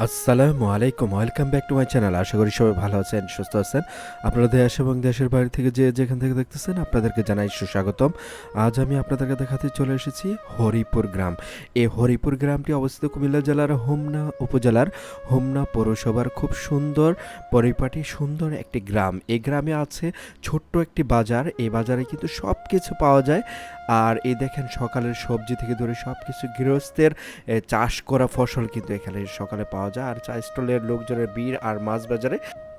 আসসালামু আলাইকুম, welcome back to my channel. আশা করি সবাই ভালো আছেন, সুস্থ আছেন। আপনারা দেশ এবং দেশের বাইরে থেকে যে যেখান থেকে দেখতেছেন, আপনাদেরকে জানাই সুস্বাগতম। আজ আমি আপনাদেরকে দেখাতে চলে এসেছি হরিপুর গ্রাম। এই হরিপুর গ্রামটি অবস্থিত কুমিল্লা জেলার হোমনা উপজেলার হোমনা পৌরসভার খুব সুন্দর, পরিপাটি সুন্দর একটি গ্রাম। এই গ্রামে আছে ছোট্ট একটি বাজার। এই বাজারে কিন্তু সব কিছু পাওয়া যায়। আর এই দেখেন সকালের সবজি থেকে ধরে সব কিছু গৃহস্থের চাষ করা ফসল কিন্তু এখানে সকালে পাওয়া যায়। আর চা স্টলের লোকজনের বীর আর মাছ বাজারে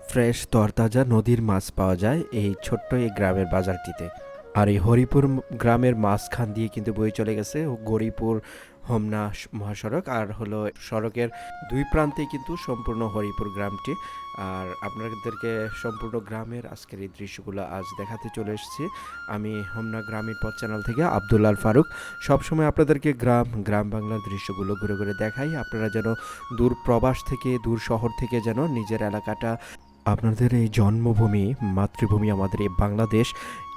ফ্রেশ তরতাজা নদীর মাছ পাওয়া যায় এই ছোট্ট এই গ্রামের বাজারটিতে। আর এই হরিপুর গ্রামের মাঝখান দিয়ে কিন্তু বয়ে চলে গেছে গরিপুর হোমনা মহাসড়ক। আর হলো সড়কের দুই প্রান্তেই কিন্তু সম্পূর্ণ হরিপুর গ্রামটি। আর আপনাদেরকে সম্পূর্ণ গ্রামের আজকের এই দৃশ্যগুলো আজ দেখাতে চলে এসেছি। আমি হোমনা গ্রামীণ পথ চ্যানেল থেকে আবদুল্লাল ফারুক। সবসময় আপনাদেরকে গ্রাম গ্রাম বাংলার দৃশ্যগুলো ঘুরে ঘুরে দেখাই। আপনারা যেন দূর প্রবাস থেকে, দূর শহর থেকে যেন নিজের এলাকাটা আপনাদের এই জন্মভূমি, মাতৃভূমি আমাদের এই বাংলাদেশ।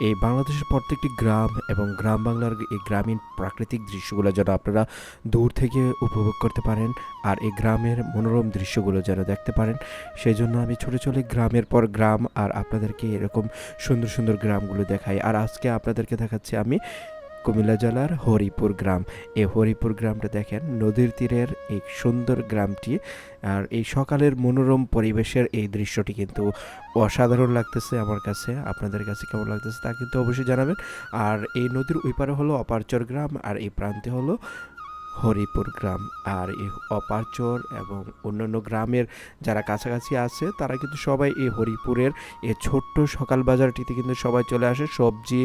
এই বাংলাদেশের প্রত্যেকটি গ্রাম এবং গ্রাম বাংলার এই গ্রামীণ প্রাকৃতিক দৃশ্যগুলো যেন আপনারা দূর থেকে উপভোগ করতে পারেন আর এই গ্রামের মনোরম দৃশ্যগুলো যেন দেখতে পারেন। সেই জন্য আমি ছোটো ছোটো গ্রামের পর গ্রাম আর আপনাদেরকে এরকম সুন্দর সুন্দর গ্রামগুলো দেখাই। আর আজকে আপনাদেরকে দেখাচ্ছি আমি কুমিল্লা জেলার হরিপুর গ্রাম। এই হরিপুর গ্রামটা দেখেন, নদীর তীরের এই সুন্দর গ্রামটি। আর এই সকালের মনোরম পরিবেশের এই দৃশ্যটি কিন্তু অসাধারণ লাগতেছে আমার কাছে। আপনাদের কাছে কেমন লাগতেছে তা কিন্তু অবশ্যই জানাবেন। আর এই নদীর ওই পারে হলো অপারচর গ্রাম, আর এই প্রান্তে হলো হরিপুর গ্রাম। আর এই অপারচর এবং অন্যান্য গ্রামের যারা কাছাকাছি আছে, তারা কিন্তু সবাই এই হরিপুরের এই ছোট্ট সকাল বাজারটিতে কিন্তু সবাই চলে আসে। সবজি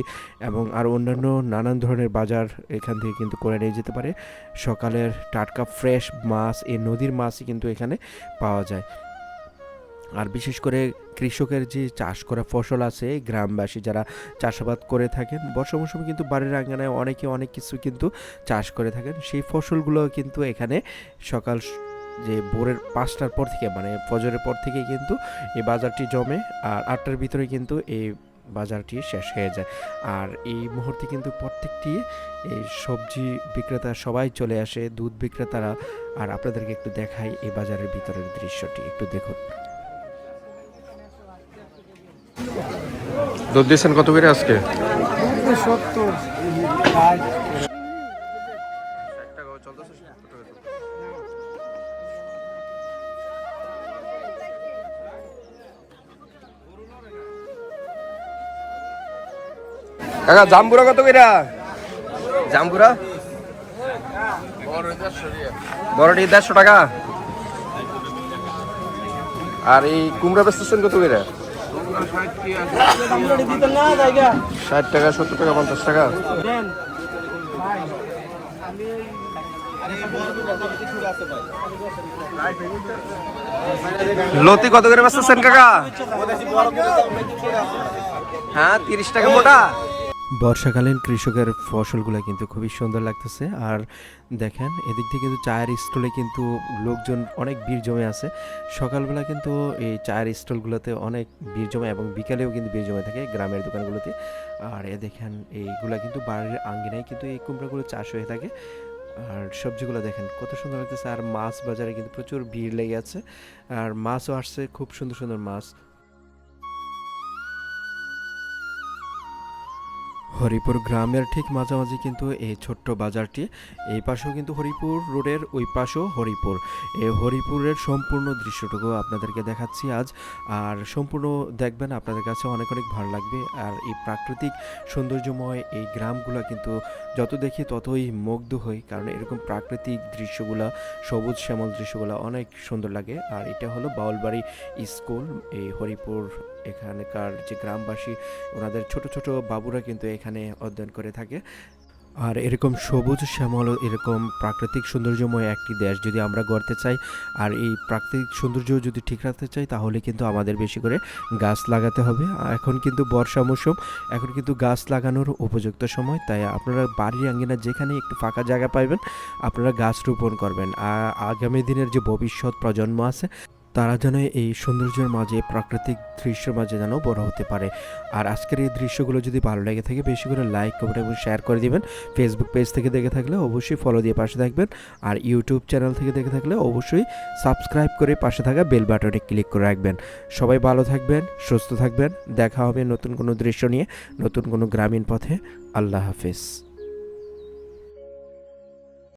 এবং আর অন্যান্য নানান ধরনের বাজার এখান থেকে কিন্তু করে নিয়ে যেতে পারে। সকালের টাটকা ফ্রেশ মাছ, এই নদীর মাছই কিন্তু এখানে পাওয়া যায়। আর বিশেষ করে কৃষকের যে চাষ করা ফসল আছে গ্রামবাসী যারা চাষাবাদ করে থাকেন বর্ষা মৌসুমে কিন্তু বাড়ির আঙ্গনায় অনেকে অনেক কিছু কিন্তু চাষ করে থাকেন। সেই ফসলগুলো কিন্তু এখানে সকাল যে ভোরের পাঁচটার পর থেকে মানে ফজরের পর থেকে কিন্তু এই বাজারটি জমে আর আটটার ভিতরে কিন্তু এই বাজারটি শেষ হয়ে যায়। আর এই মুহূর্তে কিন্তু প্রত্যেকটি এই সবজি বিক্রেতা সবাই চলে আসে, দুধ বিক্রেতারা। আর আপনাদেরকে একটু দেখাই এই বাজারের ভিতরের দৃশ্যটি, একটু দেখুন। দুধ দিয়েছেন কত করে আজকে? কাকা জাম্বুরা কত করে? জাম্বুরা বড়টি দেড়শো টাকা। আর এই কুমড়া বেচতেছেন কত জায়গা ষাট টাকা, সত্তর টাকা, পঞ্চাশ টাকা। লতি কত করে বাঁচতেছেন, কাকা? হ্যাঁ তিরিশ টাকা মোটা। বর্ষাকালীন কৃষকের ফসলগুলো কিন্তু খুবই সুন্দর লাগতেছে। আর দেখেন, এদিক থেকে কিন্তু চায়ের স্টলে কিন্তু লোকজন অনেক ভিড় জমে আছে। সকালবেলা কিন্তু এই চায়ের স্টলগুলোতে অনেক ভিড় জমে এবং বিকালেও কিন্তু ভিড় জমে থাকে গ্রামের দোকানগুলোতে। আর এ দেখেন, এইগুলা কিন্তু বাড়ির আঙ্গিনায় কিন্তু এই কুমড়াগুলো চাষ হয়ে থাকে। আর সবজিগুলো দেখেন, কত সুন্দর লাগতেছে। আর মাছ বাজারে কিন্তু প্রচুর ভিড় লেগে আছে। আর মাছও আসছে, খুব সুন্দর সুন্দর মাছ। হরিপুর গ্রামের ঠিক মাঝামাঝি কিন্তু এই ছোট্ট বাজারটি। এই পাশেও কিন্তু হরিপুর রোডের ওই পাশেও হরিপুর। এই হরিপুরের সম্পূর্ণ দৃশ্যটুকু আপনাদেরকে দেখাচ্ছি আজ। আর সম্পূর্ণ দেখবেন, আপনাদের কাছে অনেক অনেক ভালো লাগবে। আর এই প্রাকৃতিক সৌন্দর্যময় এই গ্রামগুলো কিন্তু যত দেখি ততই মুগ্ধ হই। কারণ এরকম প্রাকৃতিক দৃশ্যগুলো, সবুজ শ্যামল দৃশ্যগুলো অনেক সুন্দর লাগে। আর এটা হলো বাউলবাড়ি স্কুল, এই হরিপুর এখানকার যে গ্রামবাসী, ওনাদের ছোট ছোট বাবুরা কিন্তু এখানে অধ্যয়ন করে থাকে। আর এরকম সবুজ, শ্যামল, এরকম প্রাকৃতিক সৌন্দর্যময় একটি দেশ যদি আমরা গড়তে চাই, আর এই প্রাকৃতিক সৌন্দর্য যদি ঠিক রাখতে চাই, তাহলে কিন্তু আমাদের বেশি করে গাছ লাগাতে হবে। এখন কিন্তু বর্ষা মৌসুম, এখন কিন্তু গাছ লাগানোর উপযুক্ত সময়, তাই আপনারা বাড়ির আঙ্গিনা যেখানে একটু ফাঁকা জায়গা পাইবেন, আপনারা গাছ রোপণ করবেন। আগামী দিনের যে ভবিষ্যৎ প্রজন্ম আছে তারা যেন এই সৌন্দর্যের মাঝে প্রাকৃতিক দৃশ্যের মাঝে যেন বড় হতে পারে। আর আজকের এই দৃশ্যগুলো যদি ভালো লেগে থাকে, বেশি করে লাইক কমেন্ট এবং শেয়ার করে দিবেন। ফেসবুক পেজ থেকে দেখে থাকলে অবশ্যই ফলো দিয়ে পাশে থাকবেন। আর ইউটিউব চ্যানেল থেকে দেখে থাকলে অবশ্যই সাবস্ক্রাইব করে পাশে থাকা বেল বাটনে ক্লিক করে রাখবেন। সবাই ভালো থাকবেন, সুস্থ থাকবেন। দেখা হবে নতুন কোনো দৃশ্য নিয়ে, নতুন কোনো গ্রামীণ পথে। আল্লাহ হাফিজ।